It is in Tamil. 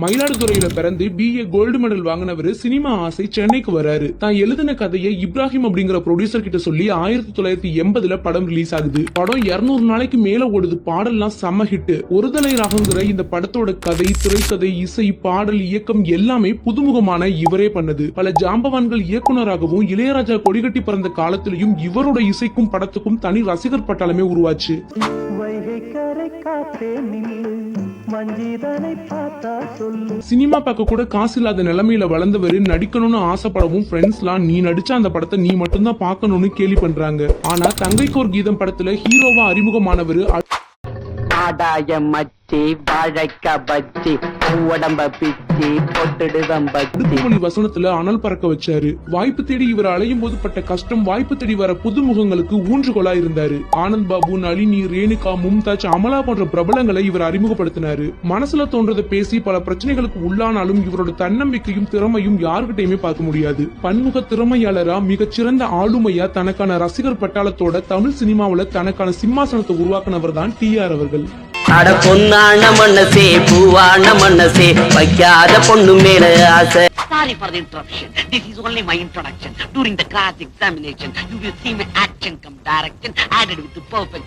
மயிலாடுதுறையில பிறந்து பிஏ கோல்டு மெடல் வாங்கினவர் சினிமா ஆசை சென்னைக்கு வராரு. தான் எழுதின கதையை இப்ராஹிம் அப்படிங்கிற ப்ரொடியூசர் கிட்ட சொல்லி ஆயிரத்தி தொள்ளாயிரத்தி எண்பதுல படம் ரிலீஸ் ஆகுது. படம் 200 நாளைக்கு மேல ஓடுது. பாடல்லாம் செம்ம ஹிட் ஒருதலை ராகங்கிற இந்த படத்தோட கதை திரைக்கதை இசை பாடல் இயக்கம் எல்லாமே புதுமுகமான இவரே பண்ணது. பல ஜாம்பவான்கள் இயக்குனராகவும் இளையராஜா கொடிகட்டி பிறந்த காலத்திலையும் இவரோட இசைக்கும் படத்துக்கும் தனி ரசிகர் பட்டாளமே உருவாச்சு. சினிமா பார்க்க கூட காசு இல்லாத நிலைமையில வளர்ந்தவர் நடிக்கணும்னு ஆசைப்படவும் ஃப்ரெண்ட்ஸ்லாம் நீ நடிச்ச அந்த படத்தை நீ மட்டும்தான் பார்க்கணும்னு கேலி பண்றாங்க. ஆனா தங்கைக்கு ஒரு கீதம் படத்துல ஹீரோவா அறிமுகமானவர் ஆடாய மச்சி வாழைக்கா பச்சி உடம்ப பிச்சி பொட்டுடுதம் பச்சி. வசனத்துல அனல் பறக்க வச்சாரு. வாய்ப்பு தேடி இவர் அலையும் போது பட்ட கஷ்டம் வாய்ப்பு தேடி வர புதுமுகங்களுக்கு ஊன்றுகோலா இருந்தாரு. ஆனந்த் பாபு நளினி ரேணுகா மும்தாஜ் அமலா போன்ற பிரபலங்களை இவர் அறிமுகப்படுத்தினாரு. மனசுல தோன்றதை பேசி பல பிரச்சனைகளுக்கு உள்ளானாலும் இவரோட தன்னம்பிக்கையும் திறமையும் யாருக்கிட்டையுமே பார்க்க முடியாது. பன்முக திறமையாளரா மிகச்சிறந்த ஆளுமையா தனக்கான ரசிகர் பட்டாளத்தோட தமிழ் சினிமாவில் தனக்கான சிம்மாசனத்தை உருவாக்குனவர் தான் டி ஆர் அவர்கள். அட பொன்னான மண்ணசே பூவான மண்ணசே வைக்காத பொண்ணு மேல ஆசை Sorry for the interruption. This is only my introduction. During the class examination, you will see my action come direction added with the perfect